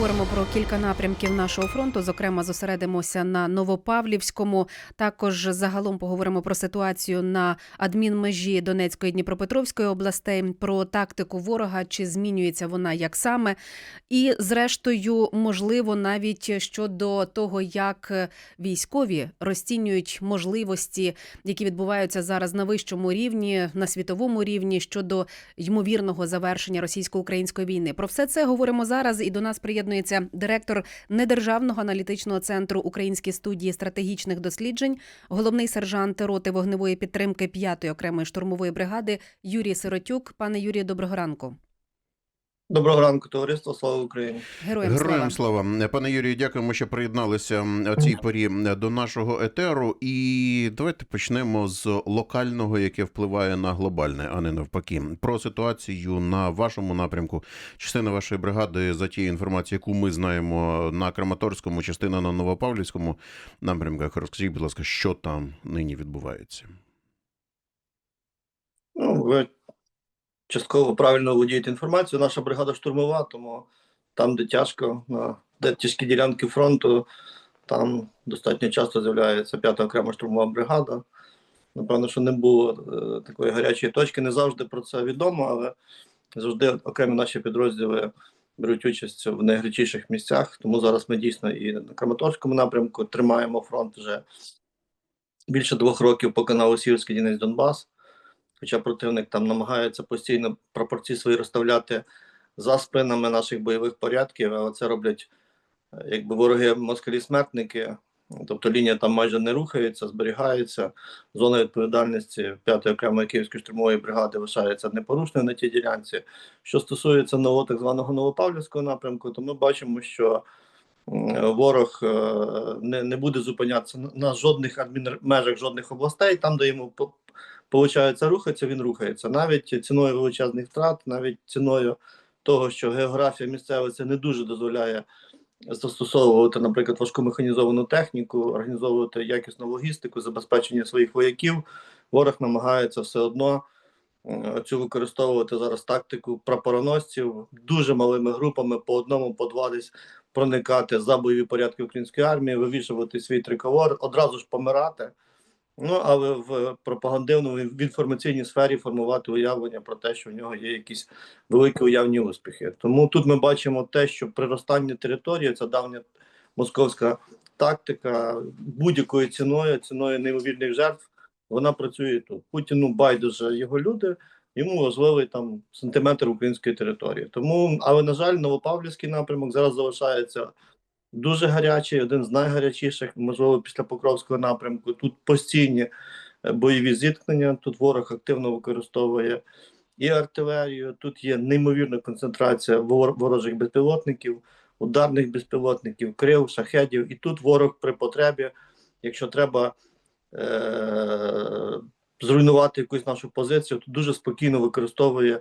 Поговоримо про кілька напрямків нашого фронту. Зокрема, зосередимося на Новопавлівському. Також загалом поговоримо про ситуацію на адмінмежі Донецької Дніпропетровської областей, про тактику ворога, чи змінюється вона як саме, і зрештою, можливо, навіть щодо того, як військові розцінюють можливості, які відбуваються зараз на вищому рівні, на світовому рівні щодо ймовірного завершення російсько-української війни. Про все це говоримо зараз. І до нас приєднується директор недержавного аналітичного центру Українські студії стратегічних досліджень, головний сержант роти вогневої підтримки 5-ї окремої штурмової бригади Юрій Сиротюк. Пане Юрію, доброго ранку. Доброго ранку, товариство. Слава Україні. Героям, слава. Героям слава. Пане Юрію, дякуємо, що приєдналися о цій порі до нашого етеру. І давайте почнемо з локального, яке впливає на глобальне, а не навпаки. Про ситуацію на вашому напрямку. Частина вашої бригади за тією інформацією, яку ми знаємо на Краматорському, частина на Новопавлівському напрямках. Розкажіть, будь ласка, що там нині відбувається? Ну, частково правильно володієте інформацією. Наша бригада штурмова, тому там, де тяжко, на де тяжкі ділянки фронту, там достатньо часто з'являється п'ята окрема штурмова бригада. Напевно, що не було е, такої гарячої точки. Не завжди про це відомо, але завжди окремі наші підрозділи беруть участь в найгарячіших місцях. Тому зараз ми дійсно і на Краматорському напрямку тримаємо фронт вже більше двох років по каналу Сіверський Дінець Донбас. Хоча противник там намагається постійно пропорції свої розставляти за спинами наших бойових порядків, але це роблять е, якби вороги москалі-смертники. Тобто лінія там майже не рухається, зберігається. Зона відповідальності 5-ї окремої київської штурмової бригади лишається непорушною на тій ділянці. Що стосується нового так званого Новопавлівського напрямку, то ми бачимо, що ворог е, не, не буде зупинятися на- жодних адмінмежах жодних областей, там, де йому по- Получається, рухатися, він рухається навіть ціною величезних втрат, навіть ціною того, що географія місцевості не дуже дозволяє застосовувати, наприклад, важку механізовану техніку, організовувати якісну логістику, забезпечення своїх вояків. Ворог намагається все одно цю використовувати зараз тактику прапороносців дуже малими групами по одному, по два десь проникати за бойові порядки української армії, вивішувати свій триколор, одразу ж помирати. Ну, але в пропагандивному в інформаційній сфері формувати уявлення про те, що в нього є якісь великі уявні успіхи. Тому тут ми бачимо те, що приростання території це давня московська тактика будь-якою ціною, ціною неймовірних жертв. Вона працює тут. Путіну байдуже його люди, йому важливий там сантиметр української території. Тому, але на жаль, Новопавлівський напрямок зараз залишається дуже гарячий, один з найгарячіших, можливо, після Покровського напрямку. Тут постійні е, бойові зіткнення. Тут ворог активно використовує і артилерію. Тут є неймовірна концентрація ворожих безпілотників, ударних безпілотників, крил, шахедів. І тут ворог при потребі, якщо треба. Е- Зруйнувати якусь нашу позицію, то дуже спокійно використовує е,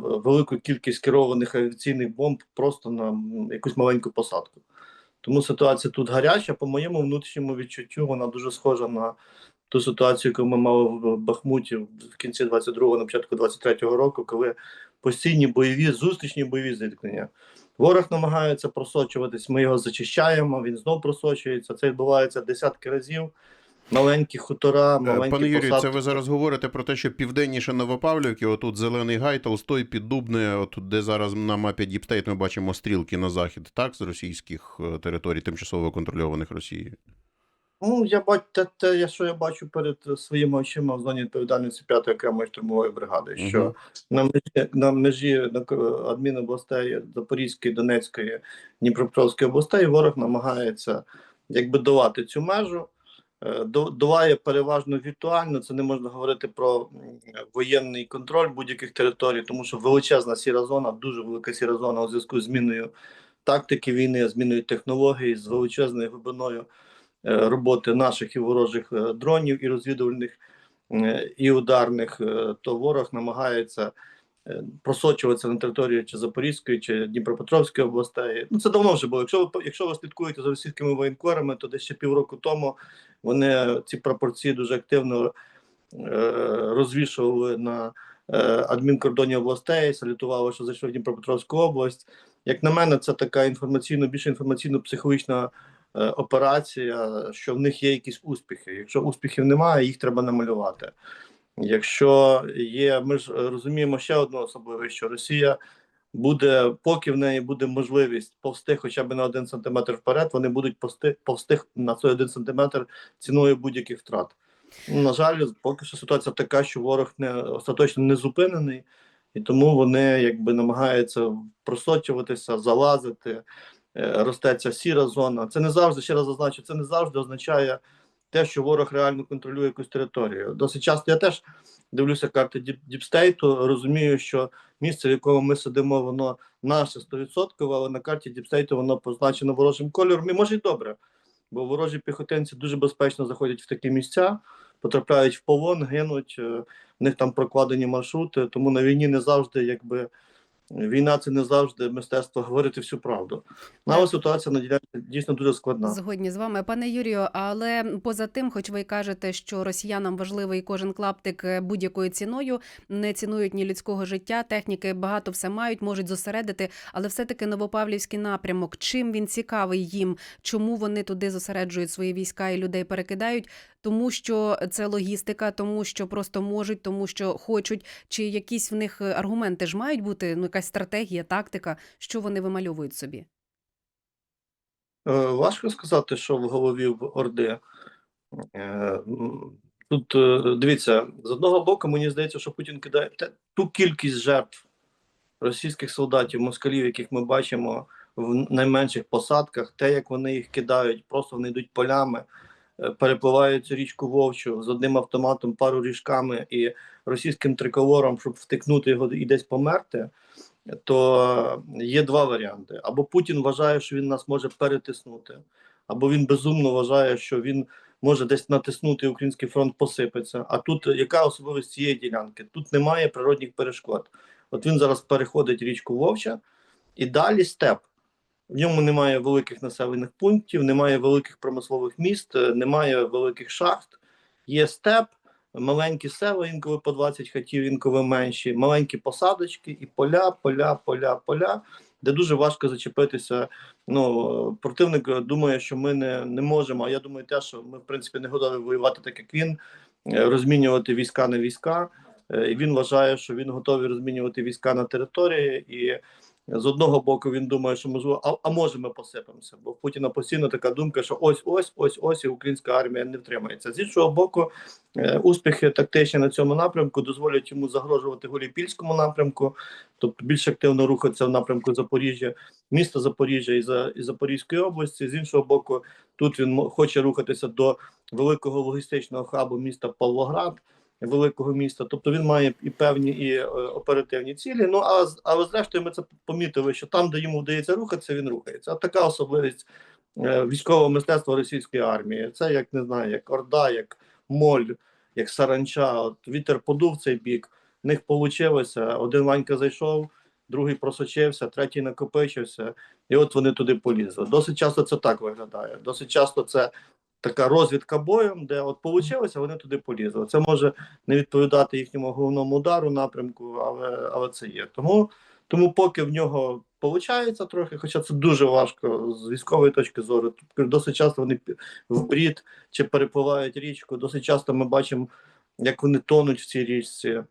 велику кількість керованих авіаційних бомб просто на якусь маленьку посадку. Тому ситуація тут гаряча. По моєму внутрішньому відчуттю, вона дуже схожа на ту ситуацію, яку ми мали в Бахмуті в кінці 22-го, на початку 23-го року, коли постійні бойові зустрічні бойові зіткнення. Ворог намагається просочуватись, ми його зачищаємо, він знов просочується. Це відбувається десятки разів. Маленькі хутора, Е, маленькі Пане Юрію, посадки. це ви зараз говорите про те, що південніше Новопавлівки, отут Зелений Гай, Толстой, Піддубне, отут, де зараз на мапі Діпстейт ми бачимо стрілки на захід, так, з російських е, територій, тимчасово контрольованих Росією. Ну, я бачу те, те, що я бачу перед своїми очима в зоні відповідальності 5-ї окремої штурмової бригади, що на межі на межі на адмінобластей Запорізької, Донецької, Дніпропетровської областей ворог намагається якби долати цю межу. Е, Долає переважно віртуально. Це не можна говорити про воєнний контроль будь-яких територій, тому що величезна сіра зона, дуже велика сіра зона у зв'язку з зміною тактики війни, зміною технологій, з величезною глибиною е, роботи наших і ворожих е, дронів і розвідувальних і ударних, то ворог намагається просочуватися на територію чи Запорізької, чи Дніпропетровської областей. Ну це давно вже було. Якщо ви якщо ви слідкуєте за російськими воєнкорами, то десь ще півроку тому вони ці пропорції дуже активно е, розвішували на е, адмінкордонів областей, салютували, що зайшли в Дніпропетровську область. Як на мене, це така інформаційно, більше інформаційно-психологічна е, операція, що в них є якісь успіхи. Якщо успіхів немає, їх треба намалювати. Якщо є, ми ж е, розуміємо ще одну особливість, що Росія буде, поки в неї буде можливість повсти хоча б на один сантиметр вперед, вони будуть повсти, повсти на цей один сантиметр ціною будь-яких втрат. Ну, На жаль, поки що ситуація така, що ворог не остаточно не зупинений, і тому вони якби намагаються просочуватися, залазити, е, росте ця сіра зона. Це не завжди, ще раз зазначу, це не завжди означає те, що ворог реально контролює якусь територію. Досить часто я теж дивлюся карти Діпстейту, розумію, що місце, в якому ми сидимо, воно наше 100%, але на карті Діпстейту воно позначено ворожим кольором. І може й добре, бо ворожі піхотинці дуже безпечно заходять в такі місця, потрапляють в полон, гинуть, е, в них там прокладені маршрути, тому на війні не завжди якби. Війна це не завжди мистецтво говорити всю правду. Ну, Але ситуація на ділянці дійсно дуже складна. Згодні з вами, пане Юрію. Але поза тим, хоч ви кажете, що росіянам важливий кожен клаптик е, будь-якою ціною, не цінують ні людського життя, техніки багато все мають, можуть зосередити. Але все-таки Новопавлівський напрямок. Чим він цікавий їм? Чому вони туди зосереджують свої війська і людей перекидають? Тому що це логістика, тому що просто можуть, тому що хочуть. Чи якісь в них е, аргументи ж мають бути? Ну, якась стратегія, тактика, що вони вимальовують собі? Е, Важко сказати, що в голові в Орди. Е, Тут дивіться, з одного боку, мені здається, що Путін кидає ту кількість жертв російських солдатів, москалів, яких ми бачимо в найменших посадках, те, як вони їх кидають, просто вони йдуть полями, перепливають річку Вовчу з одним автоматом, пару ріжками і російським триколором, щоб втикнути його і десь померти. То є два варіанти: або Путін вважає, що він нас може перетиснути, або він безумно вважає, що він може десь натиснути український фронт посипеться. А тут яка особливість цієї ділянки? Тут немає природних перешкод. От він зараз переходить річку Вовча і далі степ. В ньому немає великих населених пунктів, немає великих промислових міст, е, немає великих шахт. Є степ, маленькі села, інколи по 20 хатів, інколи менші, маленькі посадочки і поля, поля, поля, поля, де дуже важко зачепитися. Ну, противник думає, що ми не, не можемо. А я думаю, те, що ми в принципі не готові воювати так, як він, е, розмінювати війська на війська. Е, І він вважає, що він готовий розмінювати війська на території. І з одного боку він думає, що можливо, а, а може ми посипемося. Бо в Путіна постійно така думка, що ось, ось, ось, ось і українська армія не втримається. З іншого боку, е, успіхи тактичні на цьому напрямку дозволять йому загрожувати Гуліпільському напрямку, тобто більш активно рухатися в напрямку Запоріжжя, міста Запоріжжя і, за, і Запорізької області. З іншого боку, тут він хоче рухатися до великого логістичного хабу міста Павлоград. Великого міста, тобто він має і певні і е, оперативні цілі. Ну а але зрештою ми це помітили, що там, де йому вдається рухатися, він рухається. От така особливість е, військового мистецтва російської армії. Це як не знаю, як орда, як моль, як саранча. От вітер подув цей бік. В них вийшло. Один Ванька зайшов, другий просочився, третій накопичився, і от вони туди полізли. Досить часто це так виглядає. Досить часто це така розвідка боєм, де от вийшло, вони туди полізли. Це може не відповідати їхньому головному удару напрямку, але, але це є. Тому, тому поки в нього виходить трохи, хоча це дуже важко з військової точки зору. Досить часто вони в брід чи перепливають річку. Досить часто ми бачимо, як вони тонуть в цій річці.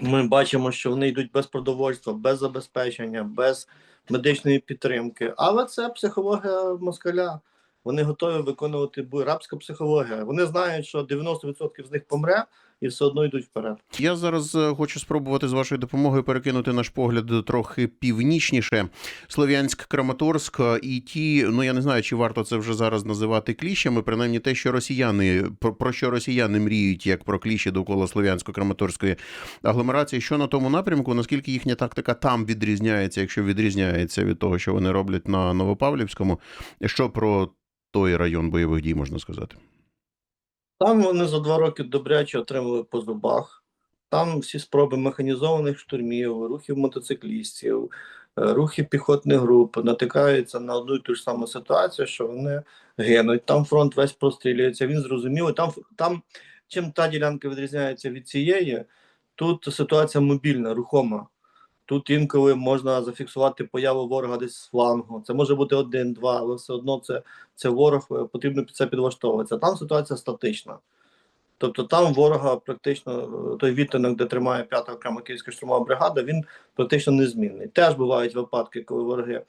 Ми бачимо, що вони йдуть без продовольства, без забезпечення, без медичної підтримки. Але це психологія москаля. Вони готові виконувати. Рабська психологія. Вони знають, що 90% з них помре і все одно йдуть вперед. Я зараз е, хочу спробувати з вашою допомогою перекинути наш погляд трохи північніше. Слов'янськ, Краматорськ е, і ті, ну я не знаю, чи варто це вже зараз називати кліщами, принаймні те, що росіяни про що росіяни мріють, як про кліщі довкола Слов'янсько-Краматорської агломерації. Що на тому напрямку, наскільки їхня тактика там відрізняється, якщо відрізняється від того, що вони роблять на Новопавлівському, що про той район бойових дій можна сказати? Там вони за два роки добряче отримали по зубах. Там всі спроби механізованих штурмів, рухів мотоциклістів, е, рухи піхотних груп натикаються на одну і ту ж саму ситуацію, що вони гинуть. Там фронт весь прострілюється. Він зрозумілий. Там, там чим та ділянка відрізняється від цієї, Тут ситуація мобільна, рухома. Тут інколи можна зафіксувати появу ворога десь з флангу. Це може бути один, два, але все одно це, це ворог, е, потрібно під це підлаштовуватися. Там ситуація статична. Тобто там ворога практично е, той відтинок, де тримає 5 окрема Київська штурмова бригада, він практично незмінний. Теж бувають випадки, коли вороги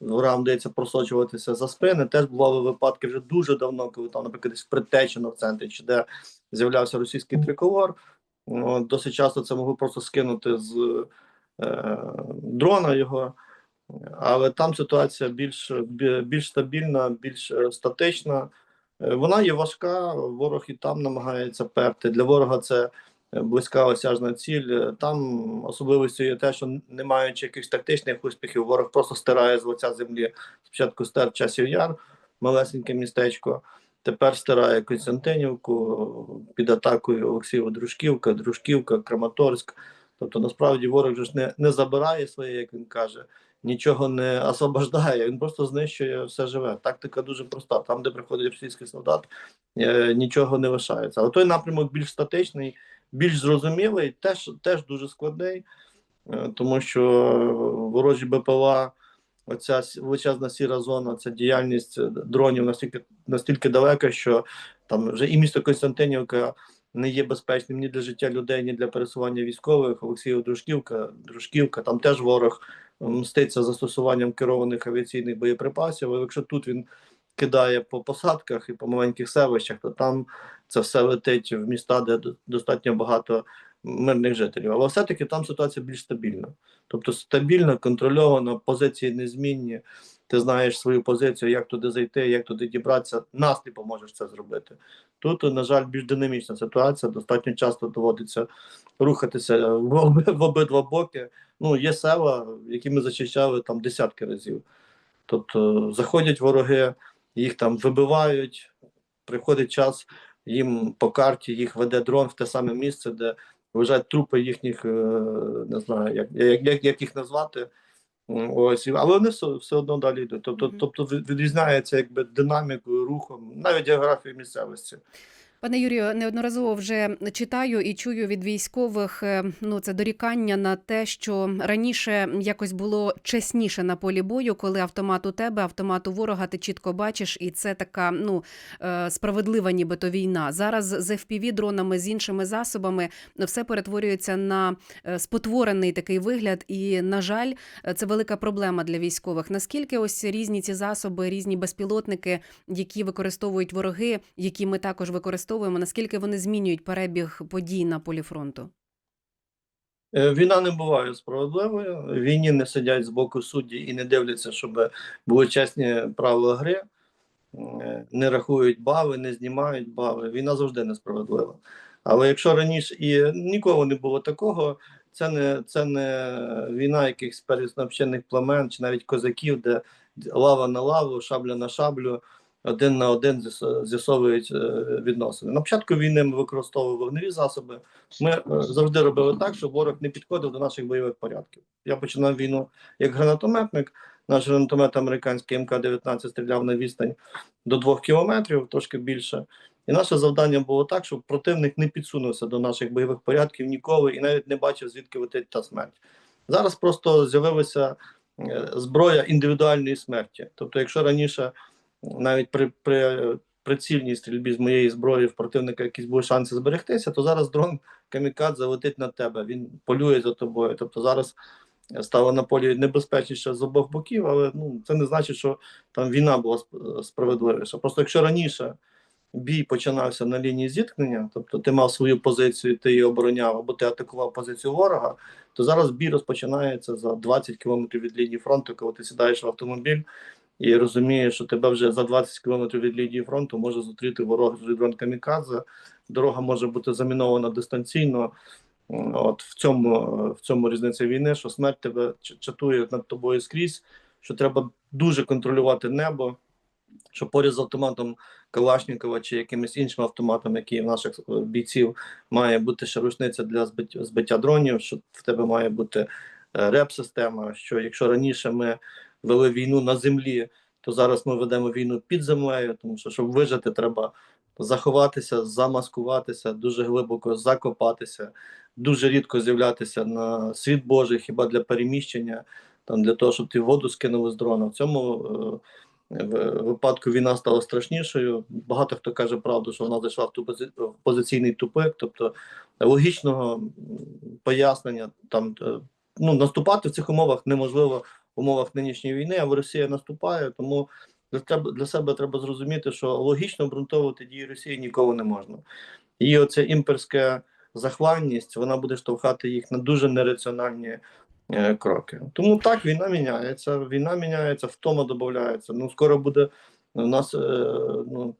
ворогам вдається просочуватися за спини. Теж бували випадки вже дуже давно, коли там, наприклад, десь в Притечино в центрі, чи де з'являвся російський триколор. Досить часто це могли просто скинути з дрона його. Але там ситуація більш, більш стабільна, більш е, статична. Е, Вона є важка, ворог і там намагається перти. Для ворога це е, близька осяжна ціль. Е, Там особливістю є те, що не маючи якихось тактичних успіхів, ворог просто стирає з лиця землі. Спочатку стер часів яр, малесеньке містечко. Тепер стирає Константинівку під атакою Олексієва Дружківка, Дружківка, Краматорськ. Тобто, насправді ворог ж не, не забирає своє, як він каже, нічого не освобождає, він просто знищує все живе. Тактика дуже проста. Там, де приходить російський солдат, е, нічого не лишається. Але той напрямок більш статичний, більш зрозумілий, теж, теж дуже складний, е, тому що ворожі БПЛА, оця величезна сіра зона, ця діяльність дронів настільки, настільки далека, що там вже і місто Константинівка не є безпечним ні для життя людей, ні для пересування військових. Олексіїв Дружківка, Дружківка, там теж ворог мститься застосуванням керованих авіаційних боєприпасів. Якщо тут він кидає по посадках і по маленьких селищах, то там це все летить в міста, де до- достатньо багато мирних жителів. Але все-таки там ситуація більш стабільна. Тобто стабільна, контрольована, позиції незмінні. Ти знаєш свою позицію, як туди зайти, як туди дібратися. Нас ти поможеш це зробити. Тут, на жаль, більш динамічна ситуація. Достатньо часто доводиться рухатися в, об- в обидва боки. Ну, є села, які ми зачищали там десятки разів. Тобто заходять вороги, їх там вибивають, приходить час, їм по карті їх веде дрон в те саме місце, де лежать трупи їхніх, е, не знаю, як, як, як їх назвати. Ось, але вони все, все одно далі йдуть. Тобто, тобто від- відрізняється якби динамікою, рухом, навіть географією місцевості. Пане Юрію, неодноразово вже читаю і чую від військових е, ну це дорікання на те, що раніше якось було чесніше на полі бою, коли автомат у тебе, автомат у ворога, ти чітко бачиш, і це така ну е, справедлива, нібито війна. Зараз з fpv дронами з іншими засобами все перетворюється на е, спотворений такий вигляд, і на жаль, е, це велика проблема для військових. Наскільки ось різні ці засоби, різні безпілотники, які використовують вороги, які ми також використовуємо, наскільки вони змінюють перебіг подій на полі фронту? Е, Війна не буває справедливою. Війні не сидять з боку судді і не дивляться, щоб були чесні правила гри, Е, не рахують бави, не знімають бави. Війна завжди несправедлива. Але якщо раніше і ніколи не було такого, це не, це не війна якихось переснавчених племен чи навіть козаків, де лава на лаву, шабля на шаблю, один на один з'ясовують е, відносини. На початку війни ми використовували вогневі засоби. Ми е, завжди робили так, щоб ворог не підходив до наших бойових порядків. Я починав війну як гранатометник. Наш гранатомет американський МК-19 стріляв на відстань до двох кілометрів, трошки більше. І наше завдання було так, щоб противник не підсунувся до наших бойових порядків ніколи і навіть не бачив, звідки летить та смерть. Зараз просто з'явилася е, зброя індивідуальної смерті. Тобто, якщо раніше навіть при, при прицільній стрільбі з моєї зброї в противника якісь були шанси зберегтися, то зараз дрон камікадзе летить на тебе, він полює за тобою. Тобто зараз стало на полі небезпечніше з обох боків, але ну це не значить, що там війна була справедливіша. Просто якщо раніше бій починався на лінії зіткнення, тобто ти мав свою позицію, ти її обороняв, або ти атакував позицію ворога, то зараз бій розпочинається за 20 кілометрів від лінії фронту, коли ти сідаєш в автомобіль і розумієш, що тебе вже за 20 кілометрів від лінії фронту може зустріти ворог дрон камікадзе. Дорога може бути замінована дистанційно. От в цьому в цьому різниця війни, що смерть тебе чатує над тобою скрізь, що треба дуже контролювати небо, що поряд з автоматом Калашникова чи якимось іншим автоматом, який в наших е, бійців має бути ще рушниця для збиття, збиття дронів, що в тебе має бути е, реп-система. Що якщо раніше ми вели війну на землі, то зараз ми ведемо війну під землею, тому що щоб вижити, треба заховатися, замаскуватися, дуже глибоко закопатися, дуже рідко з'являтися на світ Божий, хіба для переміщення, там для того, щоб ти воду скинули з дрона. В цьому е, в- випадку війна стала страшнішою. Багато хто каже правду, що вона зайшла в ту пози- в позиційний тупик, тобто логічного пояснення там е, ну наступати в цих умовах неможливо умовах нинішньої війни, а Росія наступає, тому для себе треба зрозуміти, що логічно обґрунтовувати дії Росії ніколи не можна. І оця імперська захланність вона буде штовхати їх на дуже нераціональні е, кроки. Тому так війна міняється. Війна міняється, втома додається. Ну скоро буде у нас е, ну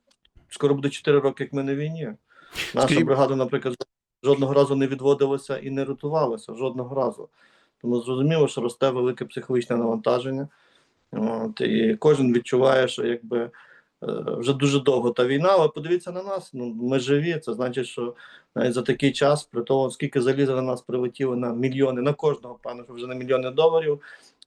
скоро буде 4 роки, як ми на війні. Наша бригада, наприклад, жодного разу не відводилася і не рятувалася жодного разу. Тому зрозуміло, що росте велике психологічне навантаження. От, і кожен відчуває, що якби е, вже дуже довго та війна, але подивіться на нас. Ну ми живі. Це значить, що навіть за такий час, при тому, скільки заліза на нас прилетіло на мільйони, на кожного пану, вже на мільйони доларів.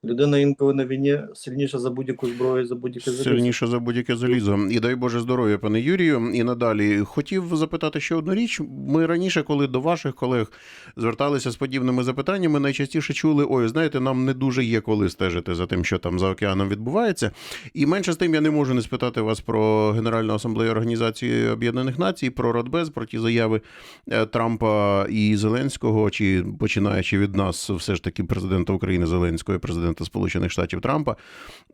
Людина інколи на війні сильніша за будь-яку зброю, за будь-яке залізо. Сильніше за будь-яке залізо. І дай Боже здоров'я, пане Юрію. І надалі хотів запитати ще одну річ. Ми раніше, коли до ваших колег зверталися з подібними запитаннями, найчастіше чули: ой, знаєте, нам не дуже є коли стежити за тим, що там за океаном відбувається. І менше з тим я не можу не спитати вас про Генеральну асамблею Організації Об'єднаних Націй, про Радбез, про ті заяви е, Трампа і Зеленського, чи починаючи від нас, все ж таки президента України Зеленського і президента Сполучених Штатів Трампа.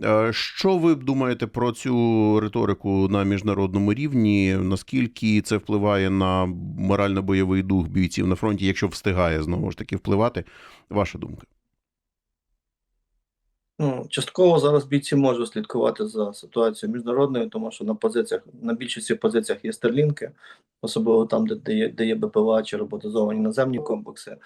Е, Що ви думаєте про цю риторику на міжнародному рівні? Наскільки це впливає на морально-бойовий дух бійців на фронті, якщо встигає знову ж таки впливати? Ваша думка? Ну, частково зараз бійці можуть слідкувати за ситуацією міжнародною, тому що на позиціях на більшості позиціях є стерлінки, особливо там, де, де, є, де є БПЛА чи роботизовані наземні комплекси.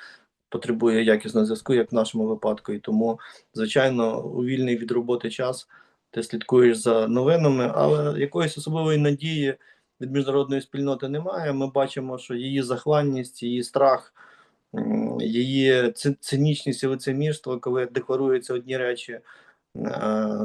Потребує якісного зв'язку, як в нашому випадку. І тому, звичайно, у вільний від роботи час ти слідкуєш за новинами, але якоїсь особливої надії від міжнародної спільноти немає. Ми бачимо, що її захланність, її страх, її цинічність і лицемірство, коли декларуються одні речі е,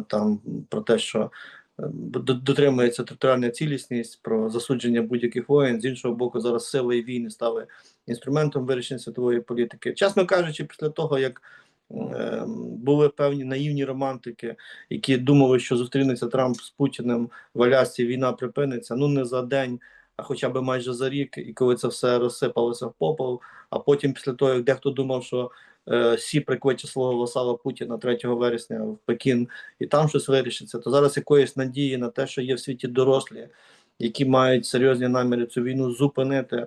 там про те, що дотримується територіальна цілісність, про засудження будь-яких воєн. З іншого боку, зараз сили і війни стали інструментом вирішення світової політики. Чесно кажучи, після того як е, були певні наївні романтики, які думали, що зустрінеться Трамп з Путіним в Алясці, війна припиниться. Ну не за день, а хоча б майже за рік, і коли це все розсипалося в попел. А потім, після того, як дехто думав, що е, Сі прикличе свого васала Путіна 3 вересня в Пекін, і там щось вирішиться, то зараз якоїсь надії на те, що є в світі дорослі, які мають серйозні наміри цю війну зупинити.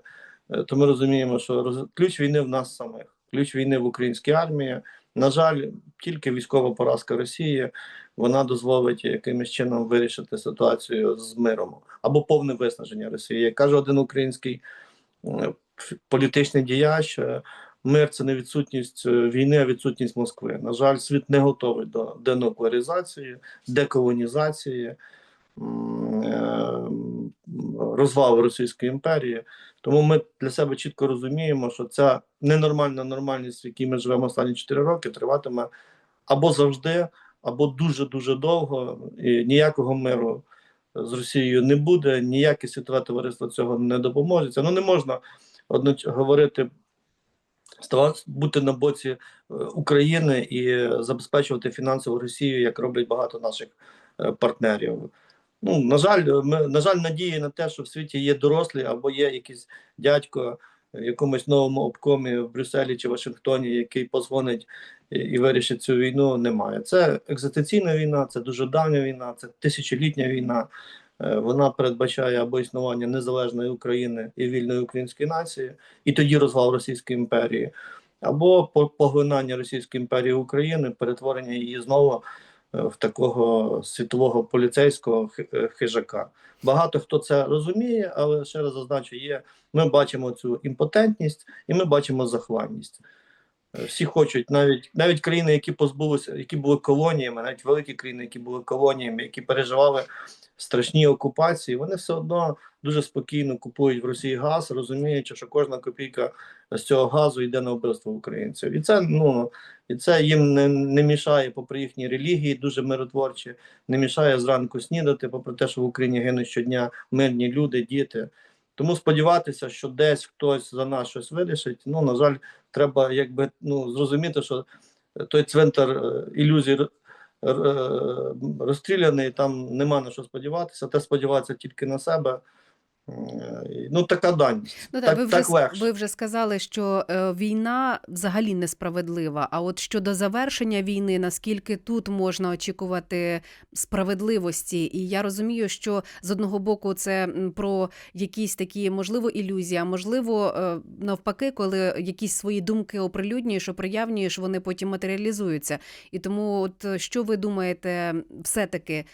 Е, То ми розуміємо, що роз... ключ війни в нас самих, ключ війни в українській армії. На жаль, тільки військова поразка Росії вона дозволить якимось чином вирішити ситуацію з миром або повне виснаження Росії. Як каже один український е, політичний діяч, е, мир це не відсутність е, війни, а відсутність Москви. На жаль, світ не готовий до денуклеаризації, деколонізації, е, розвалу Російської імперії. Тому ми для себе чітко розуміємо, що ця ненормальна нормальність, в якій ми живемо останні 4 роки, триватиме або завжди, або дуже дуже довго, і ніякого миру з Росією не буде, ніяке світове товариство цього не допоможе. Ну не можна одноч говорити. Бути на боці е, України і забезпечувати фінансову Росію, як роблять багато наших е, партнерів. Ну на жаль, ми на жаль, надії на те, що в світі є дорослі або є якийсь дядько в якомусь новому обкомі в Брюсселі чи Вашингтоні, який позвонить і вирішить цю війну. Немає. Це екзистенційна війна, це дуже давня війна, це тисячолітня війна. Е, Вона передбачає або існування незалежної України і вільної української нації, і тоді розвал Російської імперії, або поглинання Російської імперії України, перетворення її знову е, в такого світового поліцейського е, хижака. Багато хто це розуміє, але ще раз зазначу, є ми бачимо цю імпотентність і ми бачимо захланність. Е, Всі хочуть, навіть навіть країни, які позбулися, які були колоніями, навіть великі країни, які були колоніями, які переживали страшні окупації, вони все одно дуже спокійно купують в Росії газ, розуміючи, що кожна копійка з цього газу йде на вбивство українців. І це ну і це їм не, не мішає, попри їхні релігії, дуже миротворчі, не мішає зранку снідати, попри те, що в Україні гинуть щодня мирні люди, діти. Тому сподіватися, що десь хтось за нас щось вирішить. Ну на жаль, треба якби ну зрозуміти, що той цвинтар е, ілюзій розстріляний, там нема на що сподіватися, те сподіватися тільки на себе. Ну, така даність. Ну, Так- ви, вже, так легше. ви вже сказали, що е, війна взагалі несправедлива. А от щодо завершення війни, наскільки тут можна очікувати справедливості? І я розумію, що з одного боку це про якісь такі можливо ілюзії, а можливо, е, навпаки, коли якісь свої думки оприлюднюєш, оприявнюєш, вони потім матеріалізуються. І тому, от е, що ви думаєте, все-таки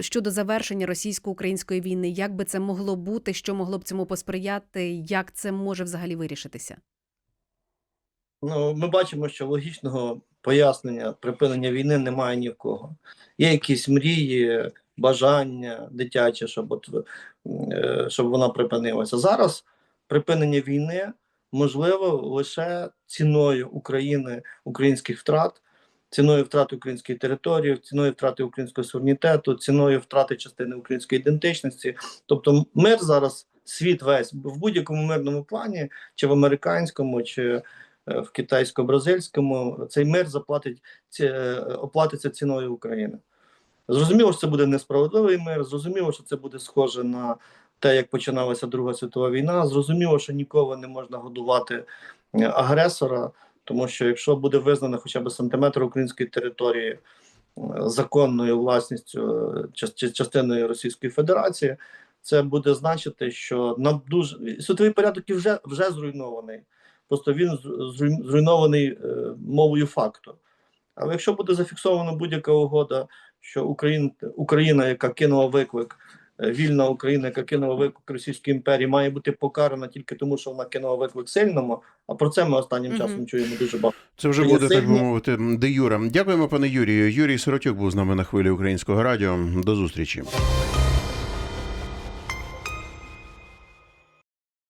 щодо завершення російсько-української війни, як би це могло бути, що могло б цьому посприяти, як це може взагалі вирішитися? Ну, ми бачимо, що логічного пояснення припинення війни немає ні в кого. Є якісь мрії, бажання дитяче, щоб, от, е, щоб вона припинилася. Зараз припинення війни можливо лише ціною України, українських втрат, ціною втрати української території, ціною втрати українського суверенітету, ціною втрати частини української ідентичності. Тобто, мир зараз, світ весь в будь-якому мирному плані, чи в американському, чи е, в китайсько-бразильському, цей мир заплатить ці- е, оплатиться ціною України. Зрозуміло, що це буде несправедливий мир. Зрозуміло, що це буде схоже на те, як починалася Друга світова війна. Зрозуміло, що ніколи не можна годувати е, агресора, тому що якщо буде визнано хоча б сантиметр української території е, законною власністю е, частиною Російської Федерації, це буде значити, що на дуже світовий порядок і вже вже зруйнований. Просто він зруйнований е, мовою факту. Але якщо буде зафіксована будь-яка угода, що Україн, Україна, яка кинула виклик, вільна Україна, яка кинула виклик Російській імперії, має бути покарана тільки тому, що вона кинула виклик сильному. А про це ми останнім Мгм. часом чуємо дуже багато. Це вже Є буде, так би мовити, де Юра. Дякуємо, пане Юрію. Юрій Сиротюк був з нами на хвилі українського радіо. До зустрічі.